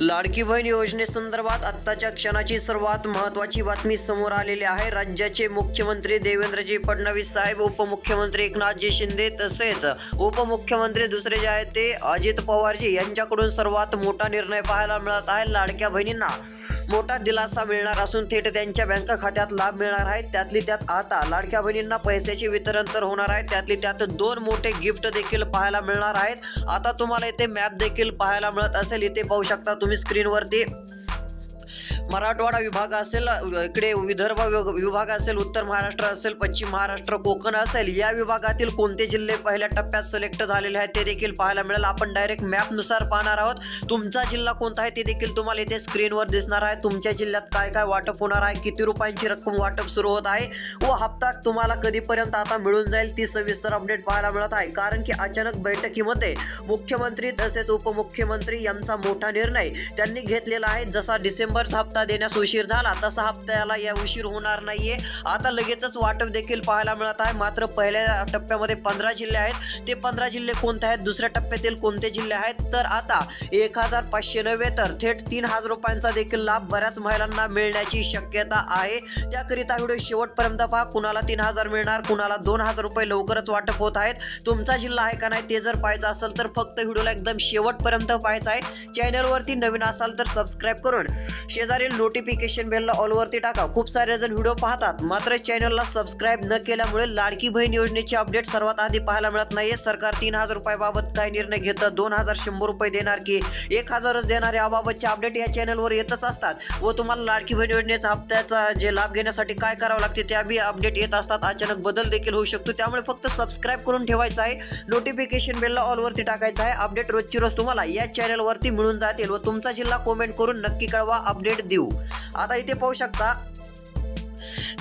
लाडकी बहीण योजनेसंदर्भात आत्ताच्या क्षणाची सर्वात महत्त्वाची बातमी समोर आलेली आहे. राज्याचे मुख्यमंत्री देवेंद्रजी फडणवीस साहेब उपमुख्यमंत्री एकनाथजी शिंदे तसेच उपमुख्यमंत्री दुसरे जे आहेत ते अजित पवारजी यांच्याकडून सर्वात मोठा निर्णय पाहायला मिळत आहे. लाडक्या बहिणींना मोठा दिलासा मिळणार असून थेट त्यांच्या बँक खात्यात लाभ मिळणार आहे. त्यातली त्यात आता लाडक्या बहिणींना पैशाचे वितरण तर होणार आहे. त्यातली त्यात दोन मोठे गिफ्ट देखील पाहायला मिळणार आहेत. आता तुम्हाला इथे मॅप देखील पाहायला मिळत असेल. इथे पाहू शकता तुम्ही स्क्रीनवरती मराठवाडा विभाग असेल इकडे विदर्भ विभाग- विभाग असेल उत्तर महाराष्ट्र असेल पश्चिम महाराष्ट्र कोकण असेल या विभागातील कोणते जिल्हे पहिल्या टप्प्यात सिलेक्ट झालेले आहेत ते देखील पाहायला मिळेल. आपण डायरेक्ट मॅपनुसार पाहणार आहोत. तुमचा जिल्हा कोणता आहे ते देखील तुम्हाला इथे स्क्रीनवर दिसणार आहे. तुमच्या जिल्ह्यात काय काय वाटप होणार आहे? किती रुपयांची रक्कम वाटप सुरू होत आहे? व हप्ता तुम्हाला कधीपर्यंत आता मिळून जाईल? ती सविस्तर अपडेट पाहायला मिळत आहे. कारण की अचानक बैठकीमध्ये मुख्यमंत्री तसेच उपमुख्यमंत्री यांचा मोठा निर्णय त्यांनी घेतलेला आहे. जसा डिसेंबरचा हप्ता देण्यास उशीर झाला. तसा हप्त्याला या उशीर होणार नाहीये. आता लगेचच वाटप देखील पाहायला मिळत आहे. मात्र पहिल्या टप्प्यामध्ये पंधरा जिल्हे आहेत. ते पंधरा जिल्हे कोणते आहेत? दुसऱ्या टप्प्यातील कोणते जिल्हे आहेत? तर आता एक हजार पाचशे नव्हे तर थेट तीन हजार रुपयांचा देखील लाभ बऱ्याच महिलांना मिळण्याची शक्यता आहे. त्याकरिता व्हिडिओ शेवटपर्यंत पहा. कुणाला तीन हजार मिळणार कुणाला दोन हजार रुपये लवकरच वाटप होत आहेत. तुमचा जिल्हा आहे का नाही ते जर पाहायचं असेल तर फक्त व्हिडिओला एकदम शेवटपर्यंत पाहायचा आहे. चॅनलवरती नवीन असाल तर सबस्क्राईब करून शेजारी शेजारील नोटिफिकेशन बेलला ऑलवरती टाका. खूप सारे जण व्हिडिओ पाहतात. मात्र चॅनलला सबस्क्राईब न केल्यामुळे लाडकी बहीण योजनेचे अपडेट सर्वात आधी पाहायला मिळत नाहीये. सरकार तीन हजार रुपयाबाबत काय निर्णय घेतं. दोन हजार शंभर रुपये देणार की एक हजारच देणार याबाबतचे अपडेट या चॅनलवर येतच असतात. व तुम्हाला लाडकी बहीण योजनेचा हप्त्याचा जे लाभ घेण्यासाठी काय करावं लागते त्या बी अपडेट येत असतात. अचानक बदल देखील होऊ शकतो. त्यामुळे फक्त सबस्क्राईब करून ठेवायचं आहे. नोटिफिकेशन बेलला ऑलवरती टाकायचं आहे. अपडेट रोजची रोज तुम्हाला या चॅनलवरती मिळून जातील. व तुमचा जिल्हा कमेंट करून नक्की कळवा. अपडेट देऊ. आता इथे पाहू शकता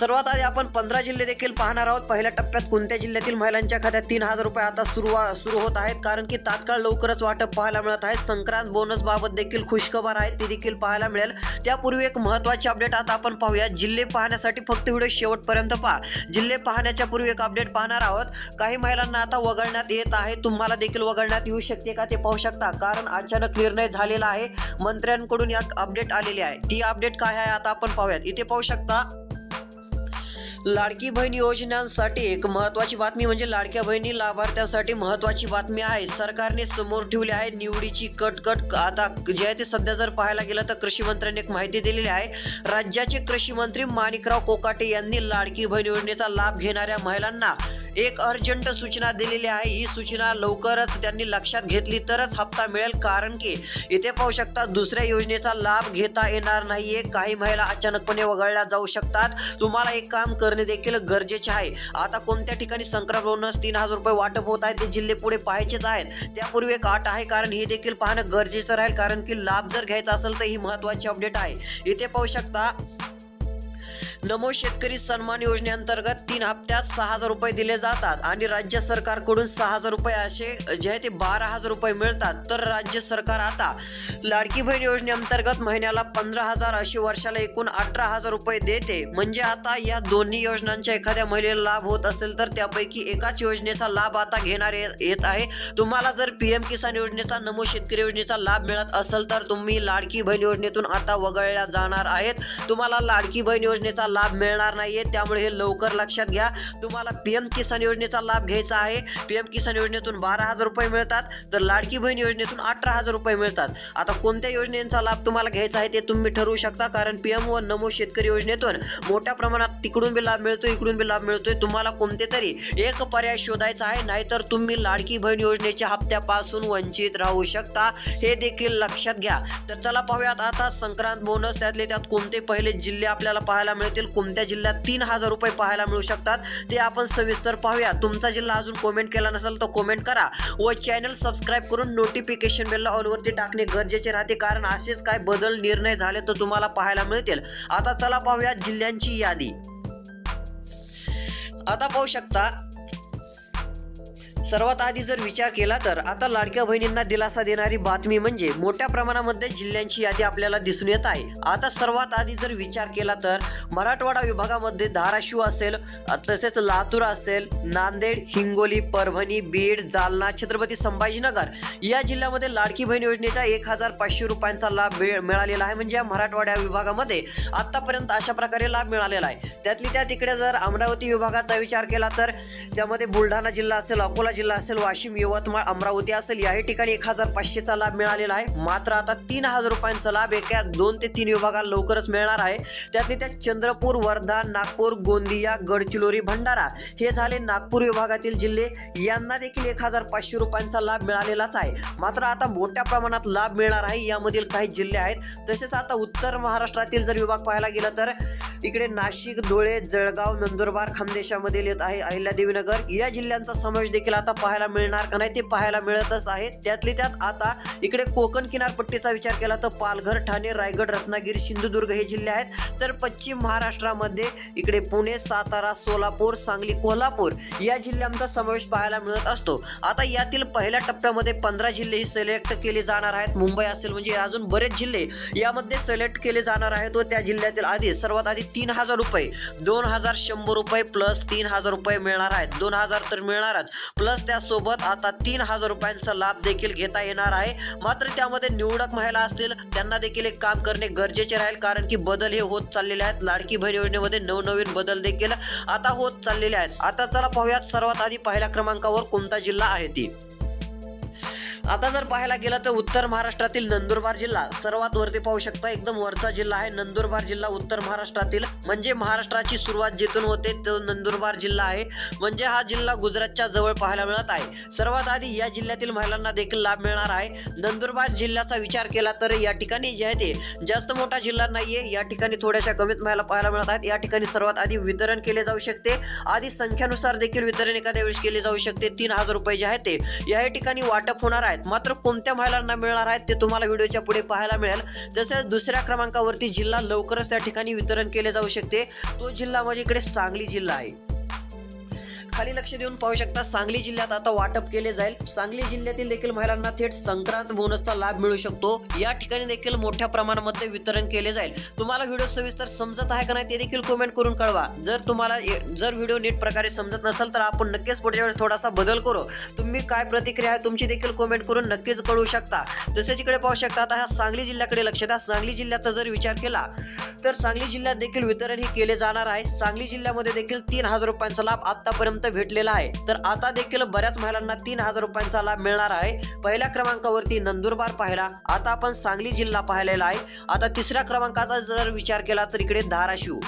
सर्वात आधी आपण पंधरा जिल्हे देखील पाहणार आहोत. पहिल्या टप्प्यात कोणत्या जिल्ह्यातील महिलांच्या खात्यात तीन हजार रुपये आता सुरू सुरू होत आहेत? कारण की तात्काळ लवकरच वाटप पाहायला मिळत आहे. संक्रांत बोनस बाबत देखील खुशखबर आहे. ती देखील पाहायला मिळेल. त्यापूर्वी एक महत्त्वाची अपडेट आता आपण पाहूया. जिल्हे पाहण्यासाठी फक्त व्हिडिओ शेवटपर्यंत पहा. जिल्हे पाहण्याच्या पूर्वी एक अपडेट पाहणार आहोत. काही महिलांना आता वगळण्यात येत आहे. तुम्हाला देखील वगळण्यात येऊ शकते का ते पाहू शकता. कारण अचानक निर्णय झालेला आहे. मंत्र्यांकडून या अपडेट आलेली आहे. ती अपडेट काय आहे आता आपण पाहूयात. इथे पाहू शकता. लाडकी बहीण योजनांसाठी एक महत्वाची बातमी म्हणजे लाडक्या बहिणी लाभार्थ्यांसाठी महत्वाची बातमी आहे. सरकारने समोर ठेवली आहे निवडीची कटकट. आता जे आहे ते सध्या जर पाहायला गेलं तर कृषी मंत्र्यांनी एक माहिती दिलेली आहे. राज्याचे कृषी मंत्री माणिकराव कोकाटे यांनी लाडकी बहीण योजनेचा लाभ घेणाऱ्या महिलांना एक अर्जंट सूचना दिलेली आहे. ही सूचना लवकरच त्यांनी लक्षात घेतली तरच हप्ता मिळेल कारण की इथे पाहू शकता दुसऱ्या योजनेचा लाभ घेता येणार नाहीये. काही महिला अचानकपणे वगळल्या जाऊ शकतात. तुम्हाला एक काम करणे देखील गरजेचे आहे. आता कोणत्या ठिकाणी संक्रांत बोनस तीन हजार रुपये वाटप होत आहे ते जिल्हे पुढे पाहायचेच आहेत. त्यापूर्वी एक अट आहे कारण हे देखील पाहणं गरजेचं राहील कारण की लाभ जर घ्यायचा असेल तर ही महत्वाची अपडेट आहे. इथे पाहू शकता नमो शेतकरी सन्मान योजनेअंतर्गत तीन हप्त्यात सहा हजार रुपये दिले जातात आणि राज्य सरकारकडून सहा हजार रुपये असे जे आहे ते बारा हजार रुपये मिळतात. तर राज्य सरकार आता लाडकी बहीण योजनेअंतर्गत महिन्याला पंधरा हजार अशी वर्षाला एकूण अठरा हजार रुपये देते. म्हणजे आता या दोन्ही योजनांच्या एखाद्या महिलेला लाभ होत असेल तर त्यापैकी एकाच योजनेचा लाभ आता घेणार ये- येत आहे. तुम्हाला जर पी एम किसान योजनेचा नमो शेतकरी योजनेचा लाभ मिळत असेल तर तुम्ही लाडकी बहीण योजनेतून आता वगळल्या जाणार आहेत. तुम्हाला लाडकी बहीण योजनेचा लाभ मिळणार नाहीये. त्यामुळे हे लवकर लक्षात घ्या. तुम्हाला पीएम किसान योजनेचा लाभ घ्यायचा आहे. पीएम किसान योजनेतून बारा हजार रुपये मिळतात. तर लाडकी बहीण योजनेतून अठरा हजार रुपये मिळतात. आता कोणत्या योजनेचा लाभ तुम्हाला घ्यायचा आहे ते तुम्ही ठरवू शकता. कारण पीएम व नमो शेतकरी योजनेतून मोठ्या प्रमाणात तिकडून बी लाभ मिळतो इकडून बी लाभ मिळतोय. तुम्हाला कोणते तरी एक पर्याय शोधायचा आहे. नाहीतर तुम्ही लाडकी बहीण योजनेच्या हप्त्यापासून वंचित राहू शकता. हे देखील लक्षात घ्या. तर चला पाहूयात आता संक्रांत बोनस त्यातले त्यात कोणते पहिले जिल्हे आपल्याला पाहायला मिळतील? कोणत्या जिल्ह्यात तीन हजार रुपये पाहायला मिळू शकतात ते आपण सविस्तर पाहूया. तुमचा जिल्हा अजून कॉमेंट केला नसेल तर कॉमेंट करा व चॅनल सबस्क्राईब करून नोटिफिकेशन बेलला ऑलवरती टाकणे गरजेचे राहते. कारण असेच काय बदल निर्णय झाले तर तुम्हाला पाहायला मिळतील. आता चला पाहूया जिल्ह्यांची यादी. आता पाहू शकता सर्वात आधी जर विचार केला तर आता लाडक्या बहिणींना दिलासा देणारी बातमी म्हणजे मोठ्या प्रमाणामध्ये जिल्ह्यांची यादी आपल्याला दिसून येत आहे. आता सर्वात आधी जर विचार केला तर मराठवाडा विभागामध्ये धाराशिव असेल तसेच लातूर असेल नांदेड हिंगोली परभणी बीड जालना छत्रपती संभाजीनगर या जिल्ह्यामध्ये लाडकी बहीण योजनेचा एक हजार पाचशे रुपयांचा लाभ मिळालेला आहे. म्हणजे या मराठवाड्या विभागामध्ये आतापर्यंत अशा प्रकारे लाभ मिळालेला आहे. त्यातली त्या तिकडे जर अमरावती विभागाचा विचार केला तर त्यामध्ये बुलढाणा जिल्हा असेल अकोला जिल्हा असेल वाशिम यवतमाळ अमरावती असेल याही ठिकाणी एक हजार पाचशेचा लाभ मिळालेला आहे. मात्र आता तीन हजार रुपयांचा लाभ एका दोन ते तीन विभागात लवकरच मिळणार आहे. त्यातले त्यात चंद्रपूर वर्धा नागपूर गोंदिया गडचिरोली भंडारा हे झाले नागपूर विभागातील जिल्हे. यांना देखील एक हजार पाचशे रुपयांचा लाभ मिळालेलाच आहे. मात्र आता मोठ्या प्रमाणात लाभ मिळणार आहे. यामधील काही जिल्हे आहेत. तसेच आता उत्तर महाराष्ट्रातील जर विभाग पाहायला गेला तर इकडे नाशिक धुळे जळगाव नंदुरबार खानदेशामधील येत आहे अहिल्यादेवीनगर या जिल्ह्यांचा समावेश देखील आता पाहायला मिळणार का नाही ते पाहायला मिळतच आहे. त्यातली त्यात आता इकडे कोकण किनारपट्टीचा विचार केला तर पालघर ठाणे रायगड रत्नागिरी सिंधुदुर्ग हे जिल्हे आहेत. तर पश्चिम महाराष्ट्रामध्ये इकडे पुणे सातारा सोलापूर सांगली कोल्हापूर या जिल्ह्यांचा समावेश पाहायला मिळत असतो. आता यातील पहिल्या टप्प्यामध्ये पंधरा जिल्हे ही सिलेक्ट केले जाणार आहेत. मुंबई असेल म्हणजे अजून बरेच जिल्हे यामध्ये सिलेक्ट केले जाणार आहेत व त्या जिल्ह्यातील आधी सर्वात आधी तीन हजार रुपये दोन हजार शंभर रुपये प्लस तीन हजार रुपये मिळणार आहेत. दोन हजार तर मिळणारच. प्लस त्यासोबत आता तीन हजार रुपयांचा लाभ देखील घेता येणार आहे. मात्र त्यामध्ये निवडक महिला असतील त्यांना देखील एक काम करणे गरजेचे राहील कारण की बदल हे होत चाललेले आहेत. लाडकी बहीण योजनेमध्ये नवनवीन बदल देखील आता होत चाललेले आहेत. आता चला पाहूयात सर्वात आधी पहिल्या क्रमांकावर कोणता जिल्हा आहे ती. आता जर पाहायला गेलं तर उत्तर महाराष्ट्रातील नंदुरबार जिल्हा सर्वात वरती पाहू शकता. एकदम वरचा जिल्हा आहे नंदुरबार जिल्हा उत्तर महाराष्ट्रातील. म्हणजे महाराष्ट्राची सुरुवात जिथून होते तो नंदुरबार जिल्हा आहे. म्हणजे हा जिल्हा गुजरातच्या जवळ पाहायला मिळत आहे. सर्वात आधी या जिल्ह्यातील महिलांना देखील लाभ मिळणार आहे. नंदुरबार जिल्ह्याचा विचार केला तर या ठिकाणी जे आहे ते जास्त मोठा जिल्हा नाहीये. या ठिकाणी थोड्याशा कमीत महिला पाहायला मिळत आहेत. या ठिकाणी सर्वात आधी वितरण केले जाऊ शकते. आधी संख्यानुसार देखील वितरण एखाद्या वेळेस केले जाऊ शकते. तीन हजार रुपये जे आहे ते. याही ठिकाणी वाटप होणार आहे. आहेत. मात्र कोणत्या महिलांना मिळणार आहेत ते तुम्हाला व्हिडिओच्या पुढे पाहायला मिळेल. तसेच दुसऱ्या क्रमांकावरती जिल्हा लवकरच त्या ठिकाणी वितरण केले जाऊ शकते. तो जिल्हा म्हणजे इकडे सांगली जिल्हा आहे. खाली लक्ष देऊन पाहू शकता सांगली जिल्ह्यात आता वाटप केले जाईल. सांगली जिल्ह्यातील देखील महिलांना थेट संक्रांत बोनसचा लाभ मिळू शकतो. या ठिकाणी देखील मोठ्या प्रमाणामध्ये वितरण केले जाईल. तुम्हाला व्हिडिओ सविस्तर समजत आहे का नाही ते देखील कमेंट करून कळवा. जर तुम्हाला ए- जर व्हिडिओ नीट प्रकारे समजत नसेल तर आपण नक्कीच पुढच्या वेळेस थोडासा बदल करू. तुम्ही काय प्रतिक्रिया आहे तुमची देखील कमेंट करून नक्कीच कळू शकता. तसेच इकडे पाहू शकता आता ह्या सांगली जिल्ह्याकडे लक्ष द्या. सांगली जिल्ह्याचा जर विचार केला तर सांगली जिल्ह्यात देखील वितरण हे केले जाणार आहे. सांगली जिल्ह्यामध्ये देखील तीन हजार रुपयांचा लाभ आतापर्यंत भेटलेला आहे. तर आता देखील बऱ्याच महिलांना तीन हजार रुपयांचा लाभ मिळणार आहे. पहिल्या क्रमांकावरती नंदुरबार पाहिला आता आपण सांगली जिल्हा पाहिलेला आहे. आता तिसऱ्या क्रमांकाचा जर विचार केला तर इकडे धाराशिव.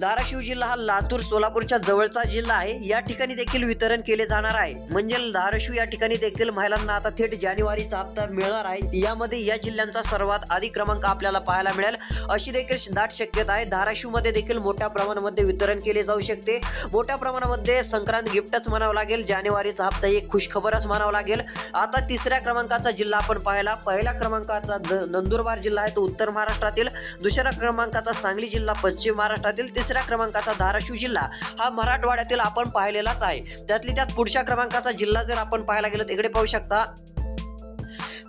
धाराशिव जिल्हा हा लातूर सोलापूरच्या जवळचा जिल्हा आहे. या ठिकाणी देखील वितरण केले जाणार आहे. म्हणजे धाराशिव या ठिकाणी देखील महिलांना आता थेट जानेवारीचा हप्ता मिळणार आहे. यामध्ये या जिल्ह्यांचा सर्वात आधी क्रमांक आपल्याला पाहायला मिळेल. अशी देखील दाट शक्यता आहे. धाराशिवमध्ये देखील मोठ्या प्रमाणामध्ये वितरण केले जाऊ शकते. मोठ्या प्रमाणामध्ये संक्रांत गिफ्टच म्हणावं लागेल. जानेवारीचा हप्ता एक खुशखबरच म्हणावं लागेल. आता तिसऱ्या क्रमांकाचा जिल्हा आपण पाहिला पहिल्या क्रमांकाचा द- नंदुरबार जिल्हा आहे तो उत्तर महाराष्ट्रातील. दुसऱ्या क्रमांकाचा सांगली जिल्हा पश्चिम महाराष्ट्रातील. तिसऱ्या क्रमांकाचा धाराशिव जिल्हा हा मराठवाड्यातील आपण पाहिलेलाच आहे. त्यातली त्यात पुढच्या क्रमांकाचा जिल्हा जर आपण पाहायला गेलो तर इकडे पाहू शकता.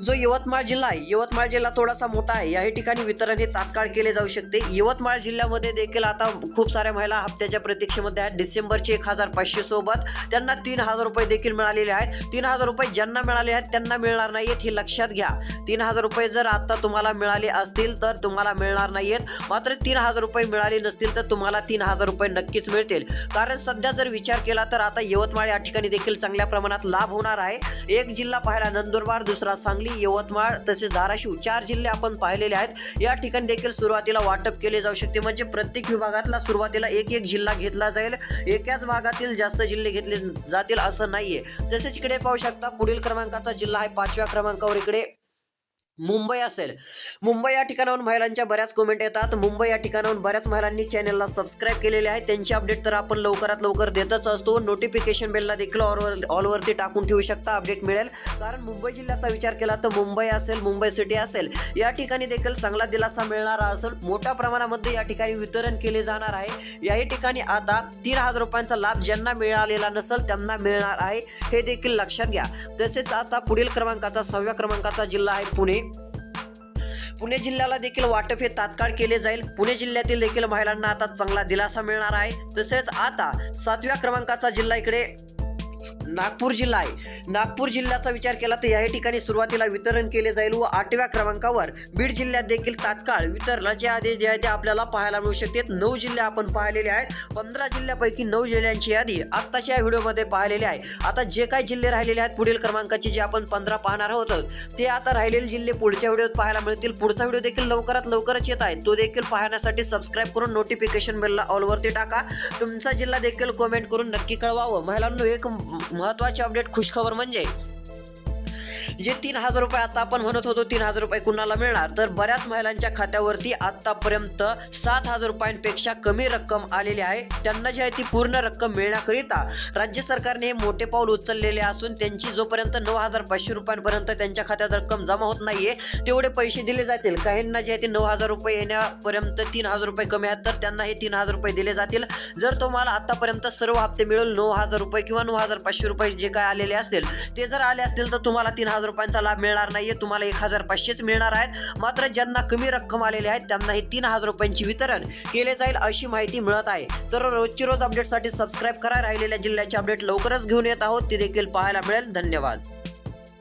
जो यवतमाळ जिल्हा आहे. यवतमाळ जिल्हा थोडासा मोठा आहे. याही ठिकाणी वितरण हे तात्काळ केले जाऊ शकते. यवतमाळ जिल्ह्यामध्ये देखील आता खूप साऱ्या महिला हप्त्याच्या प्रतीक्षेमध्ये आहेत. डिसेंबरचे एक हजार पाचशे सोबत त्यांना तीन हजार रुपये देखील मिळालेले आहेत. तीन हजार रुपये ज्यांना मिळाले आहेत त्यांना मिळणार नाहीयेत हे लक्षात घ्या. तीन हजार रुपये जर आता तुम्हाला मिळाले असतील तर तुम्हाला मिळणार नाहीयेत. मात्र तीन हजार रुपये मिळाले नसतील तर तुम्हाला तीन हजार रुपये नक्कीच मिळतील. कारण सध्या जर विचार केला तर आता यवतमाळ या ठिकाणी देखील चांगल्या प्रमाणात लाभ होणार आहे. एक जिल्हा पाहायला नंदुरबार दुसरा सांगली. यवतमाळ तसेच धाराशिव चार जिल्हे आपण पाहिलेले आहेत. या ठिकाणी देखील सुरुवातीला वाटप केले जाऊ शकते. म्हणजे प्रत्येक विभागातला सुरुवातीला एक एक जिल्हा घेतला जाईल. एकाच भागातील जास्त जिल्हे घेतले जातील असं नाहीये. तसेच इकडे पाहू शकता पुढील क्रमांकाचा जिल्हा आहे पाचव्या क्रमांकावर. इकडे मुंबई असेल. मुंबई या ठिकाणाहून महिलांच्या बऱ्याच कमेंट येतात. मुंबई या ठिकाणाहून बऱ्याच महिलांनी चॅनलला सबस्क्राईब केलेले आहे. त्यांची अपडेट तर आपण लवकरात लवकर देतच असतो. नोटिफिकेशन बेलला देखील ऑलवर ऑलवरती टाकून ठेवू शकता. अपडेट मिळेल. कारण मुंबई जिल्ह्याचा विचार केला तर मुंबई असेल मुंबई सिटी असेल या ठिकाणी देखील चांगला दिलासा मिळणारा असेल मोठ्या प्रमाणामध्ये या ठिकाणी वितरण केले जाणार आहे. याही ठिकाणी आता तीन हजार रुपयांचा लाभ ज्यांना मिळालेला नसेल त्यांना मिळणार आहे. हे देखील लक्षात घ्या. तसेच आता पुढील क्रमांकाचा सहाव्या क्रमांकाचा जिल्हा आहे पुणे. पुणे जिल्ह्याला देखील वाटप हे तात्काळ केले जाईल. पुणे जिल्ह्यातील देखील महिलांना आता चांगला दिलासा मिळणार आहे. तसेच आता सातव्या क्रमांकाचा जिल्हा इकडे नागपूर जिल्हा आहे. नागपूर जिल्ह्याचा विचार केला तर याही ठिकाणी सुरुवातीला वितरण केले जाईल व आठव्या क्रमांकावर बीड जिल्ह्यात देखील तात्काळ वितरणाचे आदेश जे आहे ते आपल्याला पाहायला मिळू शकतात नऊ जिल्हे आपण पाहिलेले आहेत. पंधरा जिल्ह्यापैकी नऊ जिल्ह्यांची यादी आत्ताच्या या व्हिडिओमध्ये पाहिलेली आहे. आता जे काही जिल्हे राहिलेले आहेत पुढील क्रमांकाचे जे आपण पंधरा पाहणार आहोत ते आता राहिलेले जिल्हे पुढच्या व्हिडिओत पाहायला मिळतील. पुढचा व्हिडिओ देखील लवकरात लवकरच येत आहे. तो देखील पाहण्यासाठी सबस्क्राईब करून नोटिफिकेशन बेलला ऑलवरती टाका. तुमचा जिल्हा देखील कमेंट करून नक्की कळवावं. महिलांनो एक महत्त्वाची अपडेट खुशखबर म्हणजे जे तीन हजार रुपये आता आपण म्हणत होतो तीन हजार रुपये कुणाला मिळणार? तर बऱ्याच महिलांच्या खात्यावरती आतापर्यंत सात हजार रुपयांपेक्षा कमी रक्कम आलेली आहे. त्यांना जी आहे ती पूर्ण रक्कम मिळण्याकरिता राज्य सरकारने हे मोठे पाऊल उचललेले असून त्यांची जोपर्यंत नऊ हजार पाचशे रुपयांपर्यंत त्यांच्या खात्यात रक्कम जमा होत नाहीये तेवढे पैसे दिले जातील. काहींना जे आहे ते नऊ हजार रुपये येण्यापर्यंत तीन हजार रुपये कमी आहेत तर त्यांना हे तीन हजार रुपये दिले जातील. जर तुम्हाला आतापर्यंत सर्व हप्ते मिळून नऊ हजार रुपये किंवा नऊ हजार पाचशे रुपये जे काय आलेले असतील ते जर आले असतील तर तुम्हाला तीन हजार हजार रुपयांचा लाभ मिळणार नाहीये. तुम्हाला एक हजार पाचशेच मिळणार आहेत. मात्र ज्यांना कमी रक्कम आलेली आहेत त्यांना हे तीन हजार रुपयांची वितरण केले जाईल अशी माहिती मिळत आहे. तर रोजची रोज अपडेटसाठी सबस्क्राईब करा. राहिलेल्या जिल्ह्याचे अपडेट लवकरच घेऊन येत आहोत. ते देखील पाहायला मिळेल. धन्यवाद.